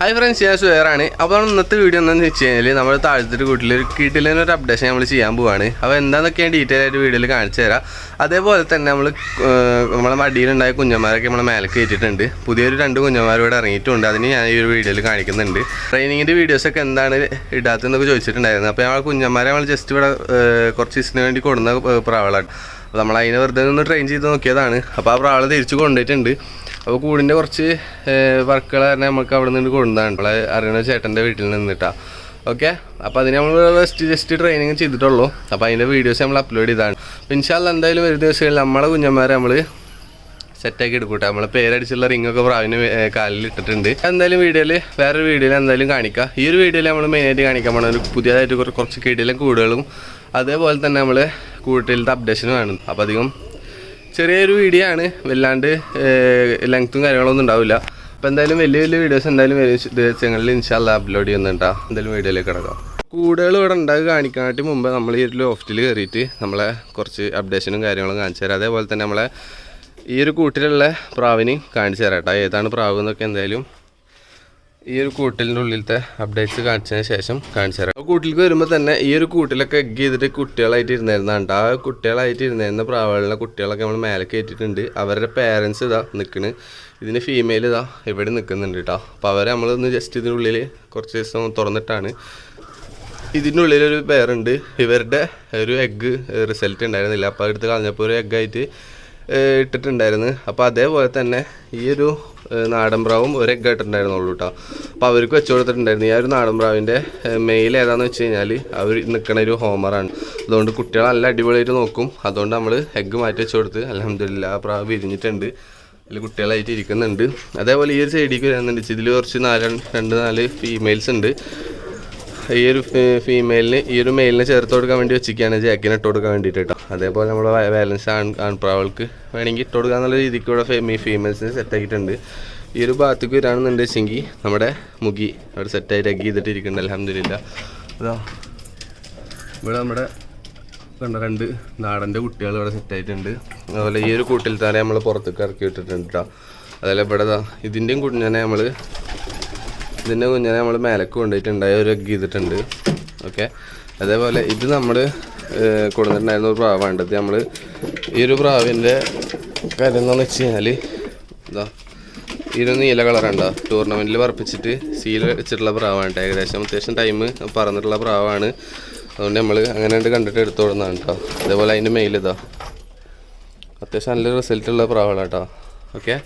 Hi friends ഞാൻ സുഹേറാണ്. അപ്പോൾ ഇന്നത്തെ വീഡിയോ എന്താണെന്ന് വെച്ച് കഴിഞ്ഞാൽ നമ്മൾ താഴത്തെ കൂട്ടിൽ ഒരു കീട്ടിലൊരു ഒരു അപ്ഡേഷൻ നമ്മൾ ചെയ്യാൻ പോവാണ്. അപ്പോൾ എന്താണെന്നൊക്കെ ഞാൻ ഡീറ്റെയിൽ ആയിട്ട് വീഡിയോയിൽ കാണിച്ചു തരാം. അതേപോലെ തന്നെ നമ്മൾ നമ്മളെ മടിയിലുണ്ടായ കുഞ്ഞന്മാരൊക്കെ നമ്മളെ മേലെ കയറ്റിയിട്ടുണ്ട്. പുതിയൊരു രണ്ട് കുഞ്ഞന്മാർ ഇവിടെ ഇറങ്ങിയിട്ടുണ്ട്. അതിന് ഞാൻ ഈ ഒരു വീഡിയോയിൽ കാണിക്കുന്നുണ്ട്. ട്രെയിനിങ്ങിന്റെ വീഡിയോസൊക്കെ എന്താണ് ഇടാത്തതെന്നൊക്കെ ചോദിച്ചിട്ടുണ്ടായിരുന്നു. അപ്പോൾ ഞങ്ങൾ കുഞ്ഞന്മാരെ നമ്മൾ ജസ്റ്റ് ഇവിടെ കുറച്ച് ദിവസത്തിന് വേണ്ടി കൊടുന്ന പ്രാവളാണ്. അപ്പോൾ നമ്മൾ അതിനെ വെറുതെ ഒന്ന് ട്രെയിൻ ചെയ്ത് നോക്കിയതാണ്. അപ്പോൾ ആ പ്രാവളെ തിരിച്ച് കൊണ്ടുപോയിട്ടുണ്ട്. അപ്പോൾ കൂടിന്റെ കുറച്ച് വർക്കുകൾ തന്നെ നമുക്ക് അവിടെ നിന്ന് കൊണ്ടുവന്നതാണ് നമ്മളെ അറിയണ ചേട്ടന്റെ വീട്ടിൽ നിന്നിട്ടാ. ഓക്കെ അപ്പോൾ അതിന് നമ്മൾ ജസ്റ്റ് ജസ്റ്റ് ട്രെയിനിങ് ചെയ്തിട്ടുള്ളൂ. അപ്പോൾ അതിന്റെ വീഡിയോസ് നമ്മൾ അപ്ലോഡ് ചെയ്താണ്. അപ്പോൾ ഇൻഷാല്ല എന്തായാലും ഒരു ദിവസങ്ങളിൽ നമ്മളെ കുഞ്ഞന്മാരെ നമ്മൾ സെറ്റാക്കി എടുക്കൂട്ടെ. നമ്മളെ പേരടിച്ചുള്ള റിങ്ങൊക്കെ പ്രാവിന് കാലിൽ ഇട്ടിട്ടുണ്ട്. എന്തായാലും വീഡിയോയിൽ വേറൊരു വീഡിയോയിൽ എന്തായാലും കാണിക്കാം. ഈ ഒരു വീഡിയോയിൽ നമ്മൾ മെയിനായിട്ട് കാണിക്കാൻ പോകണം ഒരു പുതിയതായിട്ട് കുറ- കുറച്ച് കിടിലും കൂടുകളും അതേപോലെ തന്നെ നമ്മൾ കൂട്ടിലത്തെ അപ്ഡേഷനും വേണം അപ്പോൾ അധികം ചെറിയൊരു വീഡിയോ ആണ്. വല്ലാണ്ട് ലെങ്ത്തും കാര്യങ്ങളൊന്നും ഉണ്ടാവില്ല. അപ്പോൾ എന്തായാലും വലിയ വലിയ വീഡിയോസ് എന്തായാലും വരും. ദിവസങ്ങളിൽ ഇൻഷാല്ല അപ്ലോഡ് ചെയ്യുന്നുണ്ടാ. എന്തായാലും വീഡിയോയിലേക്ക് കിടക്കാം. കൂടുതൽ ഇവിടെ ഉണ്ടാക്കി കാണിക്കാനായിട്ട് മുമ്പ് നമ്മൾ ഈ ഒരു ലോഫ്റ്റിൽ കയറിയിട്ട് നമ്മളെ കുറച്ച് അപ്ഡേഷനും കാര്യങ്ങളും കാണിച്ചു തരാം. അതേപോലെ തന്നെ നമ്മളെ ഈ ഒരു കൂട്ടിലുള്ള പ്രാവിനെയും കാണിച്ചു തരാം കേട്ടോ. ഏതാണ് പ്രാവ് എന്നൊക്കെ എന്തായാലും ഈ ഒരു കൂട്ടിലിന്റെ ഉള്ളിലത്തെ അപ്ഡേറ്റ്സ് കാണിച്ചതിന് ശേഷം കാണിച്ചു തരാം. കൂട്ടിലേക്ക് വരുമ്പോൾ തന്നെ ഈ ഒരു കൂട്ടിലൊക്കെ എഗ് ചെയ്തിട്ട് കുട്ടികളായിട്ട് ഇരുന്നിരുന്നുണ്ട് ആ കുട്ടികളായിട്ട് ഇരുന്നിരുന്ന പ്രാവളിലെ കുട്ടികളൊക്കെ നമ്മൾ മേലെ കയറ്റിയിട്ടുണ്ട്. അവരുടെ പേരൻസ് ഇതാ നിൽക്കണ് ഇതിന് ഫീമെയിൽ ഇതാ ഇവിടെ നിൽക്കുന്നുണ്ട് കേട്ടോ അപ്പോൾ അവരെ നമ്മളൊന്ന് ജസ്റ്റ് ഇതിനുള്ളിൽ കുറച്ച് ദിവസം തുറന്നിട്ടാണ്. ഇതിന്റെ ഉള്ളിലൊരു പേരുണ്ട്. ഇവരുടെ ഒരു എഗ്ഗ് റിസൾട്ട് ഉണ്ടായിരുന്നില്ല. അപ്പോൾ എടുത്ത് കളഞ്ഞപ്പോൾ ഒരു എഗ്ഗായിട്ട് ഇട്ടിട്ടുണ്ടായിരുന്നു. അപ്പോൾ അതേപോലെ തന്നെ ഈ ഒരു നാടൻ പ്രാവും ഒരു എഗ്ഗ് ഇട്ടിട്ടുണ്ടായിരുന്നുള്ളൂ കേട്ടോ അപ്പോൾ അവർക്ക് വെച്ച് കൊടുത്തിട്ടുണ്ടായിരുന്നു. ഈ ഒരു നാടൻ പ്രാവിന്റെ മെയിൽ ഏതാണെന്ന് വെച്ച് കഴിഞ്ഞാൽ അവർ നിൽക്കണ ഒരു ഹോമറാണ് അതുകൊണ്ട് കുട്ടികൾ നല്ല അടിപൊളിയായിട്ട് നോക്കും. അതുകൊണ്ട് നമ്മൾ എഗ്ഗ് മാറ്റി വെച്ച് കൊടുത്ത് അലഹമില്ല ആ പ്രാവ് വിരിഞ്ഞിട്ടുണ്ട്. അതിൽ കുട്ടികളായിട്ട് ഇരിക്കുന്നുണ്ട്. അതേപോലെ ഈ ഒരു സൈഡിലേക്ക് വരുന്നുണ്ട് ഇതിൽ കുറച്ച് നാല് രണ്ട് നാല് ഫീമെയിൽസ് ഉണ്ട്. ഈ ഒരു ഫീമെയിലിന് ഈ ഒരു മെയിലിനെ ചേർത്ത് കൊടുക്കാൻ വേണ്ടി വെച്ചിരിക്കുകയാണ്. ജാക്കിനെ ഇട്ട് കൊടുക്കാൻ വേണ്ടിയിട്ട് കേട്ടോ അതേപോലെ നമ്മൾ ബാലൻസ് ആൺ ആൺപ്രാവൾക്ക് വേണമെങ്കിൽ ഇട്ട് കൊടുക്കുക എന്നുള്ള രീതിക്ക് ഇവിടെ ഫീ ഫീമെയിൽസിന് സെറ്റ് ആക്കിയിട്ടുണ്ട്. ഈ ഒരു ഭാഗത്തേക്ക് വരാണെന്നുണ്ട് വെച്ചെങ്കിൽ നമ്മുടെ മുഗി അവിടെ സെറ്റായിട്ട് അഗ്ഗി ചെയ്തിട്ട് ഇരിക്കുന്നുണ്ട് അലഹമില്ല അതാ ഇവിടെ നമ്മുടെ കണ്ട രണ്ട് നാടന്റെ കുട്ടികൾ ഇവിടെ സെറ്റായിട്ടുണ്ട് അതുപോലെ ഈ ഒരു കൂട്ടിൽ തന്നെ നമ്മൾ പുറത്തേക്ക് ഇറക്കി വിട്ടിട്ടുണ്ട് കേട്ടോ അതുപോലെ ഇവിടെ ഇതിന്റെയും തന്നെ നമ്മൾ ഇതിന്റെ കുഞ്ഞിനെ നമ്മൾ മേലക്ക് കൊണ്ടുപോയിട്ടുണ്ടായി ഒരു എഗ് ചെയ്തിട്ടുണ്ട്. ഓക്കെ അതേപോലെ ഇത് നമ്മൾ കൊടുത്തിട്ടുണ്ടായിരുന്ന ഒരു പ്രാവാണ്. ഇത് നമ്മൾ ഈ ഒരു പ്രാവിന്റെ കാര്യം എന്താണെന്ന് വെച്ച് കഴിഞ്ഞാൽ ഇതാ ഇതിന് നീല കളറുണ്ടോ ടൂർണമെന്റിൽ പറപ്പിച്ചിട്ട് സീൽ വെച്ചിട്ടുള്ള പ്രാവാണ്. ഏകദേശം അത്യാവശ്യം ടൈം പറഞ്ഞിട്ടുള്ള പ്രാവാണ്. അതുകൊണ്ട് നമ്മൾ അങ്ങനെ കണ്ടിട്ട് എടുത്തു കൊടുക്കുന്നതാണ് കേട്ടോ അതേപോലെ അതിന്റെ മെയിൽ ഇതാ അത്യാവശ്യം നല്ല റിസൾട്ടുള്ള പ്രാവാണ് കേട്ടോ ഓക്കെ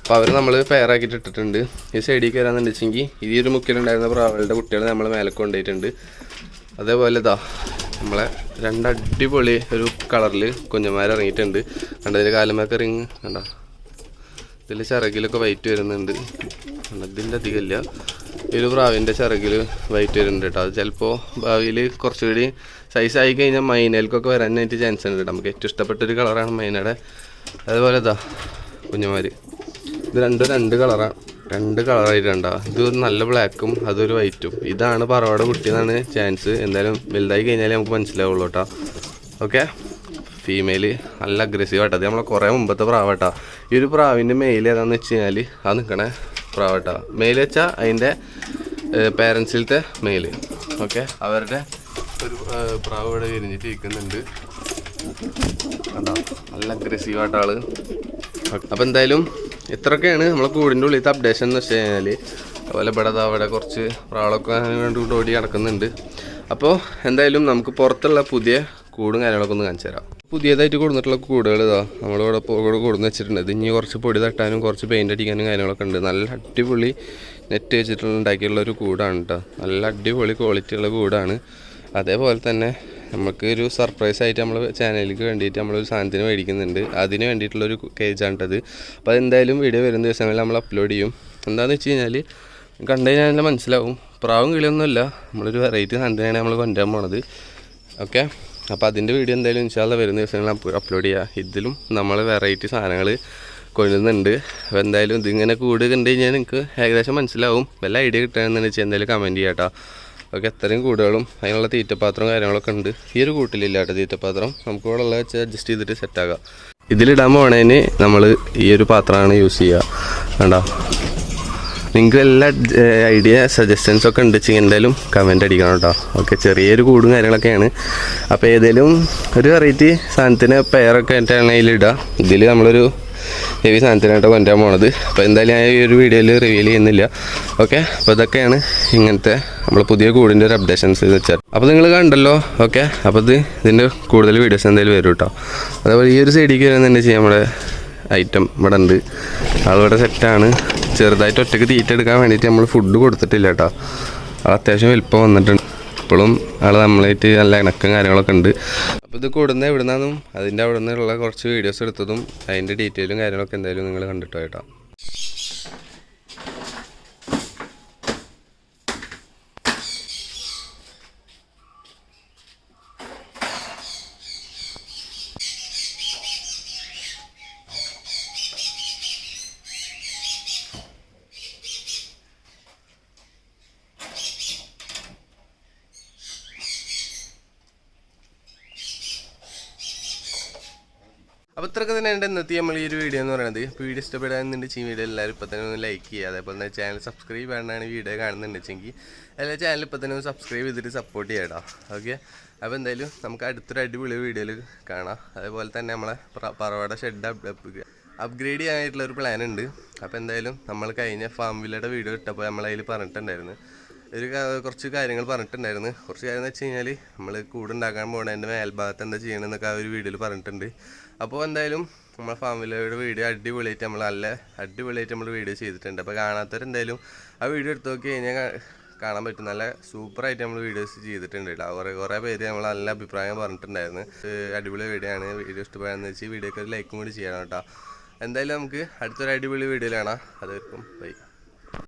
അപ്പോൾ അവർ നമ്മൾ ഫെയറാക്കിയിട്ട് ഇട്ടിട്ടുണ്ട്. ഈ സൈഡിൽ കയറാന്ന് വെച്ചെങ്കിൽ ഈ ഒരു മുക്കിലുണ്ടായിരുന്ന പ്രാവളുടെ കുട്ടികളെ നമ്മൾ മേലെ കൊണ്ടുപോയിട്ടുണ്ട് അതേപോലെ ഇതാ നമ്മളെ രണ്ട് അടിപൊളി ഒരു കളറിൽ കുഞ്ഞന്മാർ ഇറങ്ങിയിട്ടുണ്ട് കണ്ടതിൽ കാലമൊക്കെ റിങ് കണ്ടോ? ഇതിൽ ചിറകിലൊക്കെ വൈറ്റ് വരുന്നുണ്ട്. കണ്ടോ, ഇതിന്റെ അധികമില്ല. ഈ ഒരു പ്രാവിന്റെ ചിറകിൽ വൈറ്റ് വരുന്നുണ്ട് കേട്ടോ. അത് ചിലപ്പോൾ ഭാവിയിൽ കുറച്ചുകൂടി സൈസ് ആയി കഴിഞ്ഞാൽ മൈനയിലേക്കൊക്കെ വരാനായിട്ട് ചാൻസ് ഉണ്ട് കേട്ടോ. നമുക്ക് ഏറ്റവും ഇഷ്ടപ്പെട്ട ഒരു കളറാണ് മൈനയുടെ. അതുപോലെ ഇതാ കുഞ്ഞുമാർ ഇത് രണ്ടും രണ്ട് കളറാണ് രണ്ട് കളറായിട്ടുണ്ടോ. ഇത് നല്ല ബ്ലാക്കും അതൊരു വൈറ്റും. ഇതാണ് പറവാട് കുട്ടിയെന്നാണ് ചാൻസ്. എന്തായാലും വലുതായി കഴിഞ്ഞാലേ നമുക്ക് മനസ്സിലാവുള്ളൂ കേട്ടോ ഓക്കെ? ഫീമെയിൽ നല്ല അഗ്രസീവ് ആട്ടോ. അത് നമ്മളെ കുറേ മുമ്പത്തെ പ്രാവട്ടാ. ഈ ഒരു പ്രാവിന്റെ മെയിൽ ഏതാണെന്ന് വെച്ച് കഴിഞ്ഞാൽ അത് നിൽക്കണേ പ്രാവട്ടാ. മെയിൽ വെച്ചാൽ അതിന്റെ പേരൻസിലത്തെ മെയിൽ ഓക്കെ? അവരുടെ ഒരു പ്രാവ് ഇവിടെ വിരിഞ്ഞിട്ട് ഇരിക്കുന്നുണ്ട് കണ്ടോ? നല്ല അഗ്രസീവ് ആയിട്ട് ആൾ. അപ്പം എന്തായാലും ഇത്രയൊക്കെയാണ് നമ്മളെ കൂടിന്റെ ഉള്ളിലത്തെ അപ്ഡേഷൻ എന്ന് വെച്ച് കഴിഞ്ഞാൽ അതുപോലെ ഇവിടെ അവിടെ കുറച്ച് പ്രാളൊക്കെ വേണ്ടി ഓടി നടക്കുന്നുണ്ട്. അപ്പോൾ എന്തായാലും നമുക്ക് പുറത്തുള്ള പുതിയ കൂടും കാര്യങ്ങളൊക്കെ ഒന്ന് കാണിച്ചു തരാം. പുതിയതായിട്ട് കൊടുത്തിട്ടുള്ള കൂടുകൾ ഇതാ നമ്മളിവിടെ കൊടുന്ന് വെച്ചിട്ടുണ്ട്. ഇനി കുറച്ച് പൊടി തട്ടാനും കുറച്ച് പെയിന്റ് അടിക്കാനും കാര്യങ്ങളൊക്കെ ഉണ്ട്. നല്ല അടിപൊളി നെറ്റ് വെച്ചിട്ടുള്ള ഉണ്ടാക്കിയുള്ള ഒരു കൂടാണ് കേട്ടോ നല്ല അടിപൊളി ക്വാളിറ്റിയുള്ള കൂടാണ്. അതേപോലെ തന്നെ നമുക്ക് ഒരു സർപ്രൈസ് ആയിട്ട് നമ്മൾ ചാനലിലേക്ക് വേണ്ടിയിട്ട് നമ്മളൊരു സാധനത്തിന് മേടിക്കുന്നുണ്ട്. അതിന് വേണ്ടിയിട്ടുള്ളൊരു കേജാണ് കേട്ടത് അപ്പോൾ അതെന്തായാലും വീഡിയോ വരുന്ന ദിവസങ്ങളിൽ നമ്മൾ അപ്ലോഡ് ചെയ്യും. എന്താണെന്ന് വെച്ച് കഴിഞ്ഞാൽ കണ്ടു കഴിഞ്ഞാൽ മനസ്സിലാവും. പ്രാവും കിളിയൊന്നുമില്ല. നമ്മളൊരു വെറൈറ്റി സാധനത്തിനാണ് നമ്മൾ കൊണ്ടുവരാൻ പോണത്. ഓക്കെ അപ്പോൾ അതിന്റെ വീഡിയോ എന്തായാലും ഇൻഷാല്ല വരുന്ന ദിവസങ്ങളിൽ അപ്ലോഡ് ചെയ്യുക ഇതിലും നമ്മൾ വെറൈറ്റി സാധനങ്ങൾ കൊല്ലുന്നുണ്ട് അപ്പോൾ എന്തായാലും ഇതിങ്ങനെ കൂട് കണ്ടു കഴിഞ്ഞാൽ നിങ്ങൾക്ക് ഏകദേശം മനസ്സിലാവും. വല്ല ഐഡിയ കിട്ടുകയാണെന്ന് വെച്ചാൽ എന്തായാലും കമന്റ് ചെയ്യാം കേട്ടോ ഓക്കെ അത്രയും കൂടുകളും അതിനുള്ള തീറ്റപ്പാത്രവും കാര്യങ്ങളൊക്കെ ഉണ്ട്. ഈ ഒരു കൂട്ടിലില്ല കേട്ടോ തീറ്റപ്പാത്രം നമുക്ക് ഇവിടെ ഉള്ളത് വെച്ച് അഡ്ജസ്റ്റ് ചെയ്തിട്ട് സെറ്റാക്കാം ഇതിലിടാൻ പോണേന് നമ്മൾ ഈ ഒരു പാത്രമാണ് യൂസ് ചെയ്യുക കണ്ടോ? നിങ്ങൾക്ക് എല്ലാ ഐഡിയ സജഷൻസ് ഒക്കെ ഉണ്ട് വെച്ചെങ്കിൽ എന്തായാലും കമന്റ് അടിക്കണം കേട്ടോ. ഓക്കെ ചെറിയൊരു കൂടും കാര്യങ്ങളൊക്കെയാണ്. അപ്പോൾ ഏതെങ്കിലും ഒരു വെറൈറ്റി സാധനത്തിന് പെയറൊക്കെ ആയിട്ടാണ് അതിലിടുക ഇതിൽ നമ്മളൊരു ഹെവി സാധനത്തിനായിട്ട് കൊണ്ടുവരാൻ പോണത്. അപ്പോൾ എന്തായാലും ഞാൻ ഈ ഒരു വീഡിയോയിൽ റിവീൽ ചെയ്യുന്നില്ല. ഓക്കെ അപ്പോൾ ഇതൊക്കെയാണ് ഇങ്ങനത്തെ നമ്മൾ പുതിയ കൂടിന്റെ ഒരു അപ്ഡേഷൻസ് ഇത് വെച്ചാൽ അപ്പോൾ നിങ്ങൾ കണ്ടല്ലോ. ഓക്കെ അപ്പോൾ ഇത് ഇതിന്റെ കൂടുതൽ വീഡിയോസ് എന്തായാലും വരും കേട്ടോ അതേപോലെ ഈ ഒരു സൈഡിലേക്ക് ചെയ്യാം. നമ്മുടെ ഐറ്റം ഇവിടെ ഉണ്ട്. അതിവിടെ സെറ്റാണ് ചെറുതായിട്ട് ഒറ്റയ്ക്ക് തീറ്റ എടുക്കാൻ വേണ്ടിയിട്ട് നമ്മൾ ഫുഡ് കൊടുത്തിട്ടില്ല കേട്ടോ അത് അത്യാവശ്യം വലിപ്പം വന്നിട്ടുണ്ട്. ഇപ്പോഴും ആൾ നമ്മളായിട്ട് നല്ല ഇണക്കം കാര്യങ്ങളൊക്കെ ഉണ്ട്. അപ്പോൾ ഇത് കൂടുന്ന എവിടെ നിന്നും അതിന്റെ അവിടെ നിന്നുള്ള കുറച്ച് വീഡിയോസ് എടുത്തതും അതിന്റെ ഡീറ്റെയിലും കാര്യങ്ങളൊക്കെ എന്തായാലും നിങ്ങൾ കണ്ടിട്ടോ കേട്ടോ. അപ്പോൾ ഇത്രയൊക്കെ തന്നെ ഉണ്ട് ഇന്നത്തെ നമ്മൾ ഈ ഒരു വീഡിയോ എന്ന് പറയുന്നത്. ഇപ്പോൾ വീഡിയോ ഇഷ്ടപ്പെടാന്നുണ്ടെങ്കിൽ ഈ വീഡിയോ എല്ലാവരും ഇപ്പോൾ തന്നെ ഒന്ന് ലൈക്ക് ചെയ്യുക. അതേപോലെ തന്നെ ചാനൽ സബ്സ്ക്രൈബ് ചെയ്യാനാണ് വീഡിയോ കാണുന്നുണ്ടെങ്കിൽ എല്ലാ ചാനൽ ഇപ്പോൾ തന്നെ ഒന്ന് സബ്സ്ക്രൈബ് ചെയ്തിട്ട് സപ്പോർട്ട് ചെയ്യാം ഓക്കെ അപ്പോൾ എന്തായാലും നമുക്ക് അടുത്തൊരു അടിപൊളി വീഡിയോയിൽ കാണാം. അതേപോലെ തന്നെ നമ്മളെ പറവാട ഷെഡ് അപ്ഗ്രേഡ് ചെയ്യാനായിട്ടുള്ള ഒരു പ്ലാൻ ഉണ്ട്. അപ്പോൾ എന്തായാലും നമ്മൾ കഴിഞ്ഞ ഫാം വില്ലയുടെ വീഡിയോ ഇട്ടപ്പോൾ നമ്മളതിൽ പറഞ്ഞിട്ടുണ്ടായിരുന്നു. ഒരു കുറച്ച് കാര്യങ്ങൾ പറഞ്ഞിട്ടുണ്ടായിരുന്നു. കുറച്ച് കാര്യം എന്ന് വെച്ച് കഴിഞ്ഞാൽ നമ്മൾ കൂടുണ്ടാക്കാൻ പോകണതിന്റെ മേൽഭാഗത്ത് എന്താ ചെയ്യണമെന്നൊക്കെ ആ ഒരു വീഡിയോയിൽ പറഞ്ഞിട്ടുണ്ട്. അപ്പോൾ എന്തായാലും നമ്മളെ ഫാമിലിയുടെ വീഡിയോ അടിപൊളിയായിട്ട് നമ്മൾ നല്ല അടിപൊളിയായിട്ട് നമ്മൾ വീഡിയോ ചെയ്തിട്ടുണ്ട്. അപ്പോൾ കാണാത്തവരെന്തായാലും ആ വീഡിയോ എടുത്ത് നോക്കി കഴിഞ്ഞാൽ കാണാൻ പറ്റും. നല്ല സൂപ്പറായിട്ട് നമ്മൾ വീഡിയോസ് ചെയ്തിട്ടുണ്ട് കേട്ടോ. കുറേ കുറേ പേര് നമ്മൾ നല്ല അഭിപ്രായം പറഞ്ഞിട്ടുണ്ടായിരുന്നു. അടിപൊളി വീഡിയോ ആണ് വീഡിയോ ഇഷ്ടപ്പെടാന്ന് വെച്ച് വീഡിയോക്ക് ഒരു ലൈക്കും കൂടി ചെയ്യണം കേട്ടോ. എന്തായാലും നമുക്ക് അടുത്തൊരു അടിപൊളി വീഡിയോയിലാണ് അതായിരിക്കും ബൈ.